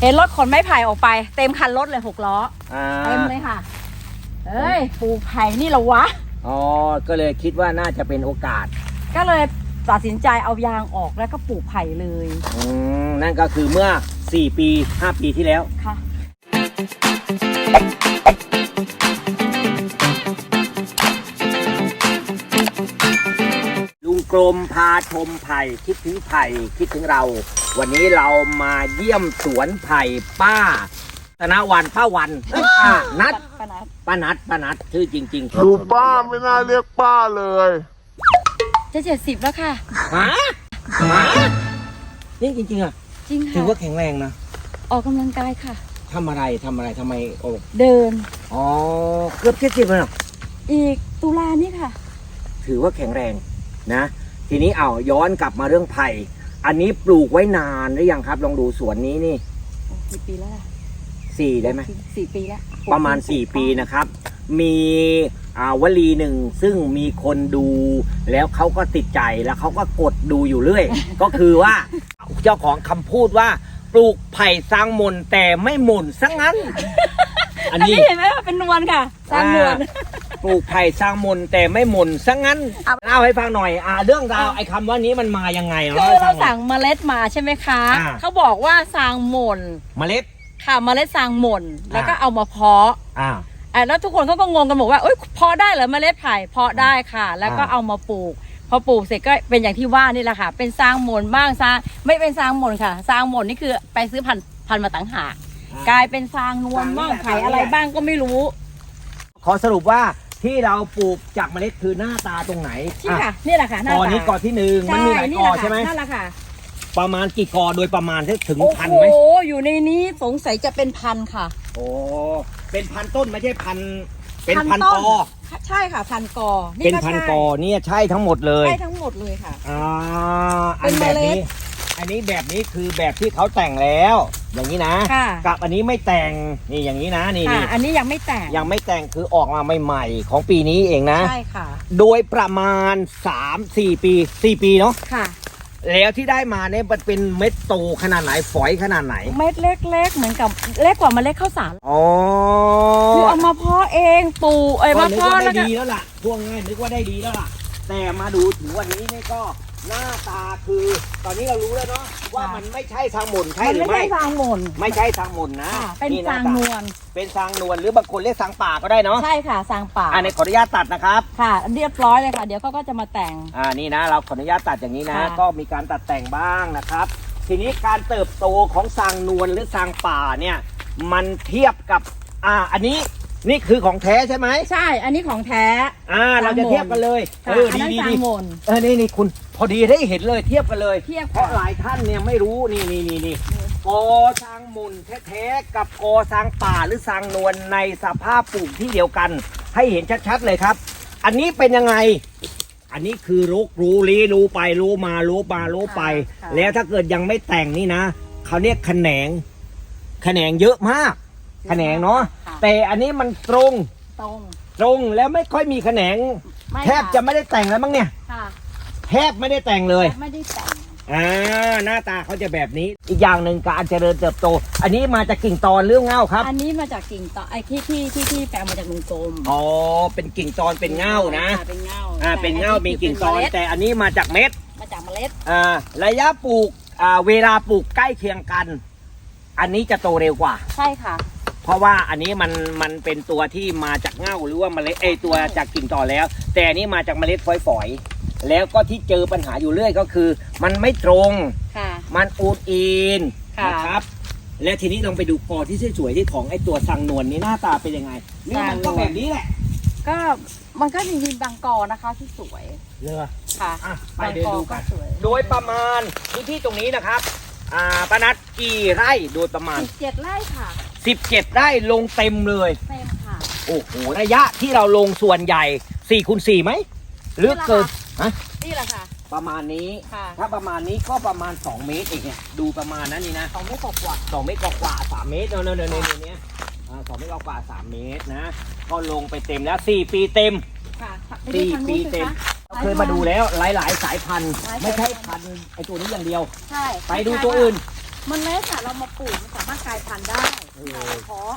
เห็นรถขนไม้ไผ่ออกไป เต็มคันรถเลยหกล้ออ่าเต็มเลยค่ะเอ้ยปลูกไผ่นี่เหรอวะ อ๋อ ก็เลยคิดว่าน่าจะเป็นโอกาส ก็เลยตัดสินใจเอายางออกแล้วก็ปลูกไผ่เลยอืมนั่นก็คือเมื่อ 4 ปี 5 ปีที่แล้วค่ะ กรมพาชมไผ่คิดถึงไผ่คิดถึงเรา วันนี้เรามาเยี่ยมสวนไผ่ป้าธนวันป้าวันเอ้ยป้านัดปะนัดป้านัดป้านัดชื่อจริงๆดูป้าไม่น่าเรียกป้าเลยจะเจ็ดสิบแล้วค่ะ ฮะฮะนี่จริงๆอะจริงถืค่ะ อว่าแข็งแรงนะออกกำลังกายค่ะ ทำอะไรทำอะไรทำไมโอ้เดิน อ๋อเกือบเจ็ดสิบเลยเหรออีกตุลานี่ค่ะ ถือว่าแข็งแรง นะทีนี้เอาย้อนกลับมาเรื่องไผ่อันนี้ปลูกไว้นานหรือยังครับ ลองดูสวนนี้นี่โอ้กี่ปีแล้วล่ะสี่ได้ไหมสี่ปีแล้วประมาณ4ปีนะครับ มีอ่าวลีหนึ่งซึ่งมีคนดูแล้วเขาก็ติดใจแล้วเขาก็กดดูอยู่เรื่อย ก็คือว่าเจ้าของคำพูดว่า ปลูกไผ่สร้างมนต์แต่ไม่หม่นซะงั้น อัอันนนี้นี้เห็นไหมว่าเป็นนวลค่ะ สร้างนวลอ่า ปลูกไผ่สร้างมนต์แต่ไม่หม่นซะงั้นเอา เล่าให้ฟังหน่อยอ่าเรื่องราวไอ้คำว่านี้มันมายังไงคือล่ให้เราฟัหน่อยสั่งเมล็ดมาใช่ไหมคะ อ่า เขาบอกว่าสร้างหม่นเมล็ด ค่ะเมล็ดสร้างหม่นแล้วก็อ่าเอามาเพาะอ่า อะแล้วทุกคนเขาก็งงกันบอกว่าเอ้ยเพาะได้เหรอเมล็ดไผ่เพาะได้ค่ะ แล้วก็อ่า เอามาปลูก พอปลูกเสร็จก็เป็นอย่างที่ว่านี่แหละค่ะ เป็นสร้างหม่นบ้างสร้างไม่เป็นสร้างหม่นค่ะสร้างหม่นนี่คือไปซื้อพันธุ์พันธุ์มาต่างหากกลายเป็นสร้างนวลบ้างไผ่อะไรบ้างก็ไม่รู้ ขอสรุปว่า ที่เราปลูกจากเมล็ดคือหน้าตาตรงไหนที่อะค่ะนี่แหละค่ะหน้ากอตานี้กอที่หนึ่งมันมีหลายนี่กแหอละค่ะใช่ไหมนั่นแหละค่ะประมาณกี่กอโดยประมาณถึงโอ้พันโหไหมอยู่ในนี้สงสัยจะเป็นพันค่ะ โอ้เป็นพันต้นไม่ใช่พันเป็นพันต้กอใช่ค่ะพันกอเป็นพันกอเนี่ยใช่ทั้งหมดเลย ใช่ทั้งหมดเลยค่ะ อ่าอัเป็นนแบบเมล็นี้ดอันนี้แบบนี้คือแบบที่เขาแต่งแล้ว อย่างนี้นะค่ะ กับอันนี้ไม่แต่งนี่อย่างนี้นะนี่ค่ะ นี่อันนี้ยังไม่แต่งยังไม่แต่งคือออกมาใหม่ๆของปีนี้เองนะ ใช่ค่ะ โดยประมาณ 3-4 ปี 4 ปีเนาะค่ะ แล้วที่ได้มาเนี่ยมันเป็นเม็ดโตขนาดไหนฝอยขนาดไหนเม็ดเล็กๆ เหมือนกับเล็กกว่าเมล็ดข้าวสารอ๋อคือเอามาเพาะเองปลูกเอ้ยก็มานึกเพาะว่าแล้วได้ก็ดีแล้วล่ะพวกง่ายนึกว่าได้ดีแล้วล่ะ แต่มาดูถึงวันนี้เนี่ยก็ หน้าตาคือ ตอนนี้เรารู้แล้วเนาะว่ามันไม่ใช่ทางหมุนใช่มันหรือไม่ไม่ใช่ฟางหม่นไม่ใช่ทางหมุนนะค่ะเป็นหฟางตนวลเป็นทางนวลหรือบางคนเรียกทางป่าก็ได้เนาะใช่ค่ะฟางป่าอ่าในขออนุญาตตัดนะครับ ค่ะ เรียบร้อยเลยค่ะ เดี๋ยวเขาก็จะมาแต่ง อ่านี่นะเราขออนุญาตตัดอย่างนี้นะ ค่ะ ก็มีการตัดแต่งบ้างนะครับ ทีนี้การเติบโตของซางนวลหรือซางป่าเนี่ย มันเทียบกับอ่าอันนี้ นี่คือของแท้ใช่ไหมใช่ อันนี้ของแท้ อ่า เราจะเทียบกันเลยค่ะเอออันดีนั้นดีฟางดีหม่นเออนี่นี่คุณ พอดีได้เห็นเลยเทียบกันเลยเทียบเพราะหลายท่านเนี่ยไม่รู้นี่นี่นี่นี่กอซางมุนแท้ๆกับกอซางป่าหรือซางนวลในสภาพปลูกที่เดียวกัน ให้เห็นชัดๆเลยครับ อันนี้เป็นยังไง อันนี้คือรู้รู้ลี้รู้ไปรู้มารู้มารู้ไปค่ะ แล้วถ้าเกิดยังไม่แต่งนี่นะเขาเรียกแขนงแขนงเยอะมาก แขนงเนาะค่แต่อันนี้มันตรงตรง ตรงแล้วไม่ค่อยมีแขนง ไม่แทบจะไม่ได้แต่งแล้วมั้งเนี่ย ค่ะแทบไม่ได้แต่งเลย ไม่ได้แต่งอ่าหน้าตาเขาจะแบบนี้ อีกอย่างหนึ่งการเจริญเติบโต อันนี้มาจากกิ่งตอนเรื่องเง่าครับอันนี้มาจากกิ่งต่อไอ้ที่ที่ที่ที่แปลงมาจากลุงโจมอ๋อเป็นกิ่งตอนเป็นเง่านะค่ะเป็นเง่าอ่าเป็นเง่ามีกิ่งตอน แต่อันนี้มาจากเม็ดมาจากเมล็ดอ่าระยะปลูกอ่าเวลาปลูกใกล้เคียงกัน อันนี้จะโตเร็วกว่า ใช่ค่ะเพ ราะว่าอันนี้มันมันเป็นตัวที่มาจากเง่าหรือว่าเมล็ดเอยตัวจากกิ่งต่อแล้ว แต่อันนี้มาจากเมล็ดฝอยๆแล้วก็ที่เจอปัญหาอยู่เรื่อยก็คือ มันไม่ตรง ค่ะ มันอูดอีนค่ะ นะครับ และทีนี้ลองไปดูกอที่สวยๆที่ของไอตัวสังนวลนี่หน้าตาเป็นยังไงนี่มันก็แบบนี้แหละก็มันก็มีบางกอนะคะที่สวยเรือค่ะอะไปบางเดินกอดูก็กัน สวยโดยประมาณพื้นที่ตรงนี้นะครับ อ่าปนัดกี่ไร่โดยประมาณ สิบเจ็ดไร่ค่ะ 17ไร่ลงเต็มเลย เต็มค่ะโอ้โหระยะที่เราลงส่วนใหญ่4คูณ4ไหมหรือเกินฮะนี่แหละค่ะ ประมาณนี้ ค่ะ ถ้าประมาณนี้ก็ประมาณ 2 เมตรเองเนี่ยดูประมาณนั้นนี่นะสองไม่ตกว่าสองเมตรกว่าๆสามเมตรเนอะเนอะเนอะเนอะเนี้ยอ่าสองเมตรกว่าๆสามเมตรนะ ก็ลงไปเต็มแล้วสี่ปีเต็ม ค่ะไปสี่ทางปีนู้นสิเต็ม คะ เคยมาดูแล้วหลาย ๆ สายพันธุ์หลายสายพันธุ์ ไม่ใช่พันธุ์ไอตัวนี้อย่างเดียว ใช่ไปดูตัวอื่น มันเล็กอะเรามาปลูกมันสามารถกลายพันธุ์ได้ เออเราเพาะ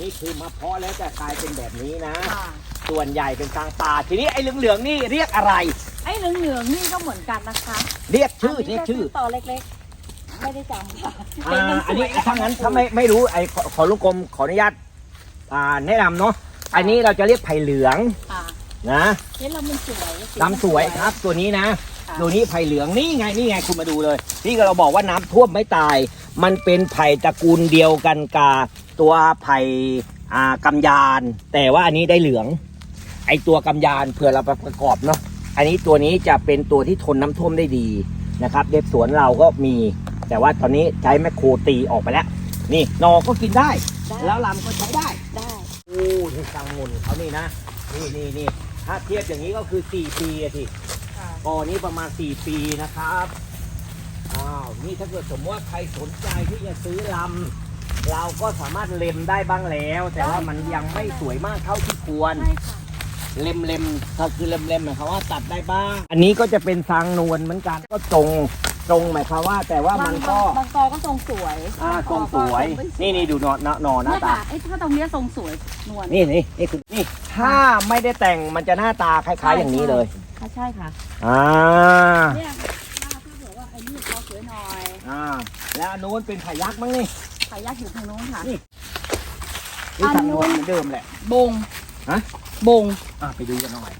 นี่คือมาเพาะแล้วจะกลายเป็นแบบนี้นะ ค่ะส่วนใหญ่เป็นทางป่า ทีนี้ไอ้เหลืองๆนี่เรียกอะไร ไอ้เหลืองๆนี่ก็เหมือนกันนะคะเรียกชื่อนเรีนี้ยกชื่อ ต่อเล็กๆ ไม่ได้จำค่ะอ่ามัอันนี้สวยถ้างั้นถ้าไม่ไม่รู้ไอ้ขอขอลูกกรมขออนุญาตอ่าแนะนำเนาะอันนี้เราจะเรียกไผ่เหลืองค่ะนะเฮ้ยเรามันสวยลำสวยครับ ตัวนี้นะค่ะตัวนี้ไผ่เหลืองนี่ไงนี่ไงคุณมาดูเลยที่เราบอกว่าน้ำท่วมไม่ตาย มันเป็นไผ่ตระกูลเดียวกันกับตัวไผ่อ่ากำยาน แต่ว่าอันนี้ได้เหลือง ไอตัวกำยานเผื่อเราไปประกอบเนาะอันนี้ตัวนี้จะเป็นตัวที่ทนน้ำท่วมได้ดีนะครับเด็บสวนเราก็มี แต่ว่าตอนนี้ใช้แมคโครตีออกไปแล้ว นี่หนอก็กินได้ได้ แล้วลำก็ใช้ได้ได้โอ้นี่ตังมุนเขานี่นะนี่นี่นี่ถ้าเทียบอย่างนี้ก็คือ 4 ปีอะทีค่ะกอนี้ประมาณ 4 ปีนะครับ อ้าวนี่ถ้าเกิดสมมติว่าใครสนใจที่จะซื้อลำ เราก็สามารถเล็มได้บ้างแล้ว แต่ว่ามันยังไม่สวยมากเท่าที่ควร ใช่ค่ะ เล็มเล็มถ้าคือเล็มเล็มหมายความว่าตัดได้บ้าง อันนี้ก็จะเป็นซางนวลเหมือนกันก็ตรงตรงหมายความว่า แต่ว่ามันก็บางกอก็ทรงสวยอ่าบางทรงสวยก็ทรงไม่นี่นี่ดูหนอหนอหนอหน้าเนี่ยตา ค่ะไอ้ถ้าตรงเนี้ยทรงสวยนวลนี่นี่นี่คือนี่ถ้าไม่ได้แต่งมันจะหน้าตาคล้ายๆอย่างนี้เลย ใช่ใช่ค่ะอ่า เนี่ยถ้า อยอ่า แล้วอันนู้นเป็นไผ่ยักษ์มั้งนี่ขายยากอยู่ทางโน้นค่ะนี่นี่ทางโน้นเหมือนเดิมแหละ บงฮะ บง อะไปดูกันหน่อย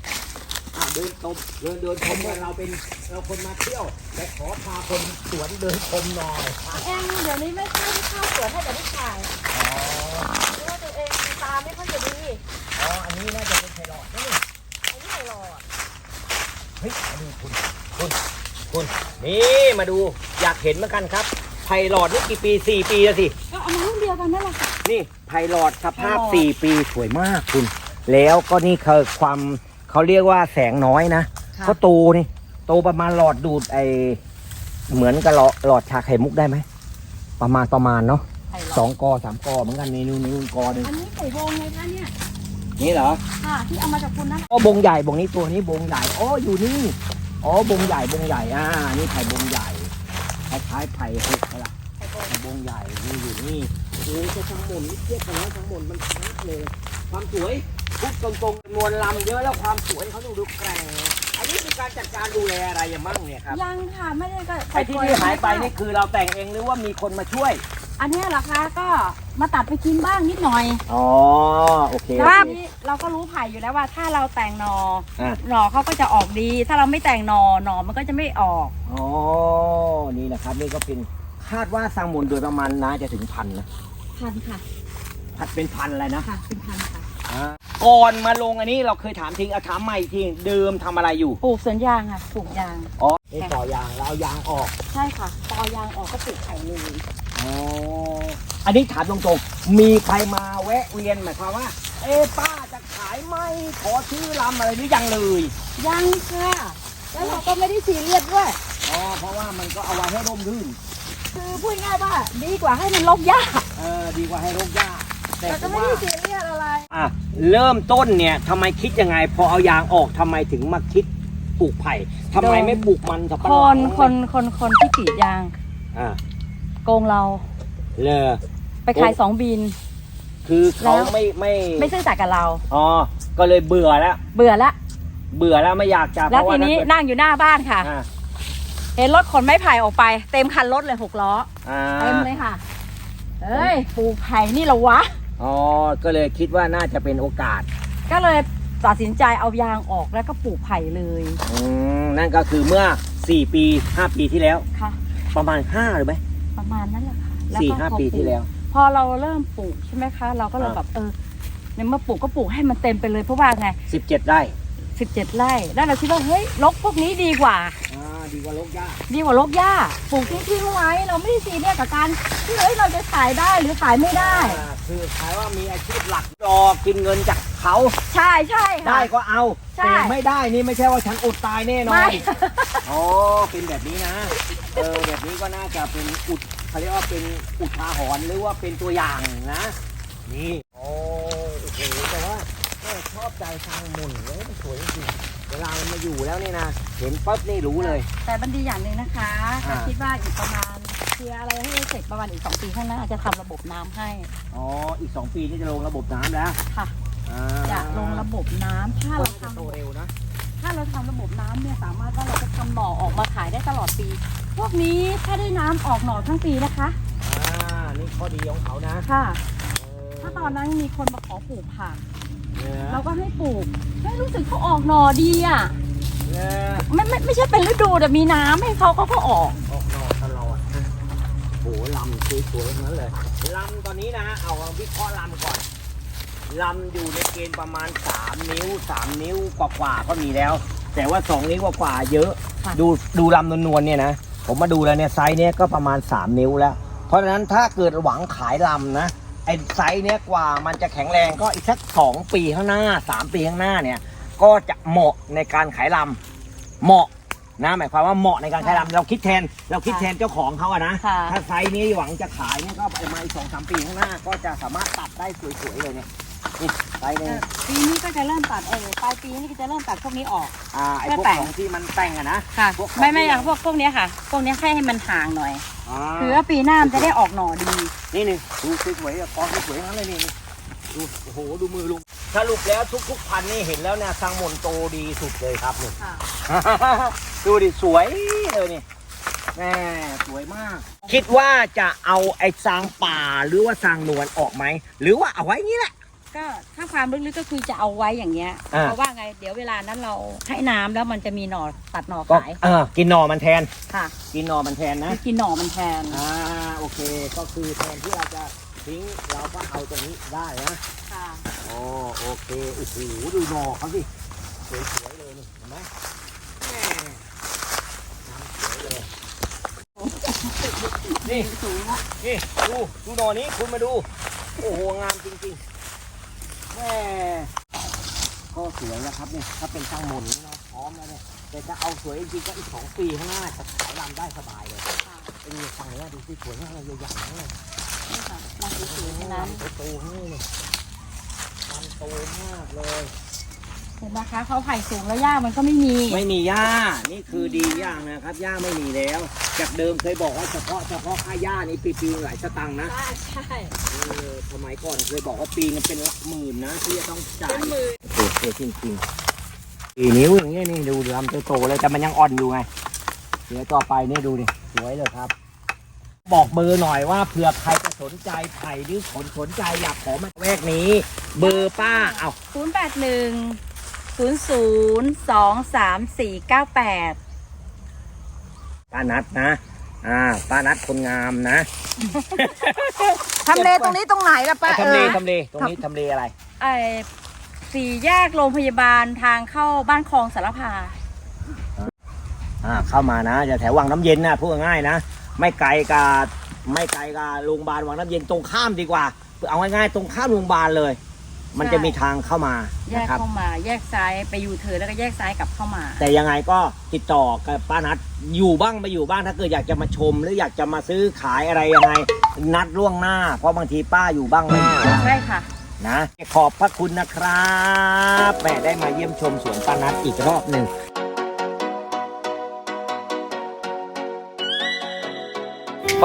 อะเดินชมเดินเดินชมว่าเราเป็นเราคนมาเที่ยวแต่ขอพาคนสวนเดินชมหน่อยเองเดี๋ยวนี้ไม่ค่อยได้เข้าสวนให้แต่ได้ถ่ายอ๋อเพราะว่าตัวเองตาไม่ค่อยจะดีอ๋ออันนี้น่าจะเป็นไผ่หลอดนี่ไอ้นี่ไม่รอดเฮ้ยมาดูคุณคุณคุณนี่มาดู อยากเห็นเหมือนกันครับไผ่หลอดนี่กี่ปีสี่ปีแล้วสิ ก็เอามารุ่นเดียวกันนั่นแหละค่ะ นี่ไผ่หลอดสภาพไผ่หลอดสี่ปีสวยมากคุณ แล้วก็นี่คือความเขาเรียกว่าแสงน้อยนะเขาโตนี่โตประมาณหลอดดูดไอเหมือนกับหลอดหลอดชาไข่มุกได้ไหม ประมาณประมาณเนาะไข่หลสออดงกอสามกอเหมือนกันนี่นู่นนู่นกอหนึ่งอันนี้ไข่บงไงคะเนี่ย นี่เหรอ ค่ะ ที่เอามาจากคุณนั่นแหละอ๋อบงใหญ่บงนี้ตัวนี้บงใหญ่อ๋ออยู่นี่อ๋อบงใหญ่บงใหญ่อ่านี่ไผ่บงใหญ่ คล้ายๆไผ่หกนั่ละไข่บงไผ่บงใหญ่มีอยู่นี่โอ้ยจะทั้งหมดนี่เทียบกันแล้วทั้งหมดมันชัดเลย ความสวยพุกตรงๆจำนวนลำเยอะแล้วความสวยเขาดูดูแกร่ง การจัดการดูแลอะไรอย่างมั่งเนี่ยครับยังค่ะไม่ได้ก็ไอ้ที่ที่หายไปนี่คือเราแต่งเองหรือว่ามีคนมาช่วย อันเนี้ยเหรอคะก็มาตัดไปกินบ้างนิดหน่อยอ๋อโอเคแต่ว่านี่เราก็รู้ไผ่อยู่แล้วว่า ถ้าเราแต่งหนออะหนอเขาก็จะออกดี ถ้าเราไม่แต่งหนอหนอมันก็จะไม่ออก อ๋อนี่นะครับนี่ก็เป็นคาดว่าสร้างมูลโดยประมาณน่าจะถึงพันนะพันค่ะ พันเป็นพันอะไรนะ ค่ะเป็นพันค่ะ ก่อนมาลงอันนี้เราเคยถามทิ้งเอาถามใหม่อีกทีเดิมทำอะไรอยู่ ปลูกสวนยางค่ะปลูกยาง อ๋อนี่ต่อยางแล้วเอายางออกใช่ค่ะตอยางออกก็ปลูกไผ่เลยอ๋ออันนี้ถามตรงๆ มีใครมาแวะเวียนหมายความว่า เอ๊ะป้าจะขายไหมขอชื่อลำอะไรหรือยังเลย ยังค่ะแล้วเราก็ไม่ได้ซีเรียสด้วยอ๋อ เพราะว่ามันก็เอาไว้ให้ร่มรื่น คือพูดง่ายๆว่าดีกว่าให้มันลกหญ้าเออ ดีกว่าให้รกหญ้าแต่ แต่ผก็มไม่ว่า ได้ซีเรียสอะไร อะเริ่มต้นเนี่ยทำไมคิดยังไง พอเอายางออกทำไมถึงมาคิดปลูกไผ่ทำไมไม่ปลูกมันสับปะคหลันงคนคนคนที่กรีดยางอ่าโกงเราเลอไปขายสองบิน คือเขาแล้ว ไม่ไม่ไม่ซื่อสัตย์กับเรา อ๋อก็เลยเบื่อแล้วเบื่อละเบื่อแล้วไม่อยากจะแล้วเพราะทีนี้ถ้าเกิดนั่งอยู่หน้าบ้านค่ะ อ่าเห็นรถขนไม้ไผ่ออกไป เต็มคันรถเลยหกล้ออ่า เต็มเลยค่ะเอ้ยปลูกไผ่นี่เหรอวะ อ๋อ ก็เลยคิดว่าน่าจะเป็นโอกาส ก็เลยตัดสินใจเอายางออกแล้วก็ปลูกไผ่เลยอืมนั่นก็คือเมื่อ 4 ปี 5 ปีที่แล้ว ค่ะ ประมาณ5หรือไหมประมาณนั้นแหละค่ะแล้วสี่ก็ห้าพอปีปลูที่กแล้ว พอเราเริ่มปลูกใช่ไหมคะ เราก็เลยอ่าแบบเออในเมื่อปลูกก็ปลูกให้มันเต็มไปเลยเพราะว่าไง17 ไร่ 17ไร่แล้วเราคิดว่าเฮ้ยรกพวกนี้ดีกว่า อ่า ดีกว่าลกหญ้าดีกว่ารกหญ้าปลูกทิ้งๆไว้ เราไม่ได้ซีเรียสกับการที่เฮ้ยเราจะขายได้หรือขายไม่ได้ อ่าคือขายว่ามีอาชีพหลักรอกินเงินจากเขา ใช่ใช่ค่ะ ได้ก็เอาใช่ แต่ไม่ได้นี่ไม่ใช่ว่าฉันอดตายแน่นอไม่นอ๋อเป็นแบบนี้นะ เออแบบนี้ก็น่าจะเป็นอุดเขาเรียกว่าเป็นอุทาหรณ์หรือว่าเป็นตัวอย่างนะ นี่ โอ้โอ้โหแต่ว่าแม่ชอบใจทางหมุนเลยมันสวยจริงๆเวลามันมาอยู่แล้วนี่นะเห็นปั๊บนี่รู้เลย แต่บันดีอย่างหนึ่งนะคะอ่า คิดว่าอีกประมาณเคลียร์อะไรให้เสร็จประมาณอีกสองปีข้างหน้าจะทำระบบน้ำให้อ๋ออีก 2 ปีนี่จะลงระบบน้ำแล้วค่ะ อ่าจะลงระบบน้ำถ้าเราจะทำ โตเร็วนะ ถ้าเราทำระบบน้ำเนี่ยสามารถว่าเราจะทำหน่อออกมาขายได้ตลอดปี พวกนี้ถ้าได้น้ำออกหน่อทั้งปีนะคะ อ่านี่ข้อดีของเขานะค่ะ เออถ้าตอนนั้นมีคนมาขอปลูกผัก เนี่ยเราก็ให้ปลูกไม่รู้สึกเขาออกหน่อดีอะเนี่ยไม่ไม่ไม่ใช่เป็นฤดูแต่มีน้ำให้เขาเขาก็ออกออกนอกตลอดโหลำสวยๆทั้งนั้นเลยลำตอนนี้นะฮะเอาวิเคราะห์ลำก่อนลำอยู่ในเกณฑ์ประมาณ 3 นิ้ว 3 นิ้วกว่าๆก็มีแล้ว แต่ว่า 2 นิ้วกว่าๆเยอะค่ะดูดูลำนวลๆเนี่ยนะผมมาดูแล้วเนี่ยไซส์เนี้ยก็ประมาณ 3 นิ้วแล้ว เพราะฉะนั้นถ้าเกิดหวังขายลำนะ ไอ้ไซส์เนี้ยกว่ามันจะแข็งแรงก็อีกสัก2ปีข้างหน้า3ปีข้างหน้าเนี่ยก็จะเหมาะในการขายลำเหมาะนะหมายความว่าเหมาะในการขายลำเราคิดแทน เราคิดแทนเจ้าของเขาอะนะค่ะ ถ้าไซส์นี้หวังจะขายเนี่ยก็ประมาณอีกสองสามปีข้างหน้า ก็จะสามารถตัดได้สวยๆเลยเนี่ยนี่ ไซส์เอนี้อปีนี้ก็จะเริ่มตัดเออปลายปีนี้ก็จะเริ่มตัดพวกนี้ออก อ่าไอ้พวกแต่งของที่มันแต่งอะนะค่ะ พวกของไม่ไม่ที่อย่างพวกพวกเนี้ยค่ะ พวกเนี้ยแค่ให้มันห่างหน่อยอ่าคือว่าปีหน้ามันจะได้ออกหน่อดี นี่นี่ดูสวยๆอะกองสวยๆทั้งนั้นเลยนี่นี่ดูโอ้โหดูมือลุงสรุปแล้วทุกๆพันนี่เห็นแล้วเนี่ยสังมนโตดีสุดเลยครับนี่ค่ะ ดูดิสวยเลยนี่แม่สวยมาก คิดว่าจะเอาไอ้ซางป่าหรือว่าซางนวลออกไหม หรือว่าเอาไว้อย่างนี้แหละ ก็ถ้าความลึกๆก็คือจะเอาไว้อย่างเงี้ยอ่า เพราะว่าไงเดี๋ยวเวลานั้นเราให้น้ำแล้วมันจะมีหน่อตัดหน่อก็ขายเออกินหน่อมันแทน ค่ะกินหน่อมันแทนนะ คือกินหน่อมันแทน อ่าโอเคก็คือแทนที่เราจะทิ้งเราก็เอาตรงนี้ได้นะค่ะ โอ้โอเคโอ้โหดูหน่อเขาสิสวยๆเลยนี่เห็นไหมแม่น้ำสวยเลยนี่สูงอะนี่ดูดูหน่อนี้คุณมาดู โอ้โหงามจริงๆ แม่ก็สวยนะครับเนี่ยถ้าเป็นช่างมนนี่เนาะพร้อมแล้วเนี่ยแต่จะเอาสวยจริงๆก็อีกสองปีข้างหน้าจะขายลำได้สบายเลยเป็นฝั่งนี้ดูสิสวยมากเลยใหญ่ๆนั่เลยนี่ค่ะลำสวยๆทั้งนั้นลำโตๆนี่เลยลำโตมากเลย เห็นไหมคะเขาไผ่สูงแล้วหญ้ามันก็ไม่มี ไม่มีหญ้า นี่คือดีอย่างนะครับหญ้าไม่มีแล้ว จากเดิมเคยบอกว่าเฉพาะเฉพาะค่าหญ้านี่ปีๆหลายสตังค์นะ ใช่ใช่เออสมัยก่อนเคยบอกว่าปีนึงเป็นหลักหมื่นนะที่จะต้องจ่ายเป็นหมื่นโอ้โหจริงจริงๆสี่นิ้วอย่างเงี้ยนี่ดูลำโตๆเลยแต่มันยังอ่อนอยู่ไง เดี๋ยวต่อไปนี่ดูดิสวยเลยครับ บอกเบอร์หน่อยว่าเผื่อใครจะสนใจไผ่หรือคนสนใจอยากขอมาแวกนี้ เบอร์ป้าเอาศูนย์แปดหนึ่ง ศูนย์ศูนย์สองสามสี่เก้าแปดป้านัดนะ อ่า ป้านัดคนงามนะทำเลตรงนี้ตรงไหนล่ะป้าทำเลเออทำเลตรงนี้ทำเลอะไรไอ้สี่แยกโรงพยาบาลทางเข้าบ้านคลองสารพาอ่าเข้ามานะจะแถววังน้ำเย็นนะพูดง่ายๆนะ ไม่ไกลกับไม่ไกลกับโรงพยาบาลวังน้ำเย็นตรงข้ามดีกว่า เอาง่ายๆตรงข้ามโรงพยาบาลเลย มันจะมีทางเข้ามาแยกนะครับ เข้ามาแยกซ้ายไปยูเทิร์นแล้วก็แยกซ้ายกลับเข้ามา แต่ยังไงก็ติดต่อกับป้านัดอยู่บ้างไม่อยู่บ้างถ้าเกิดอยากจะมาชม หรืออยากจะมาซื้อขายอะไรยังไง นัดล่วงหน้า เพราะบางทีป้าอยู่บ้างไม่อยู่บ้าง ใช่ค่ะ นะขอบพระคุณนะครับแม่ได้มาเยี่ยมชมสวนป้านัดอีกรอบหนึ่ง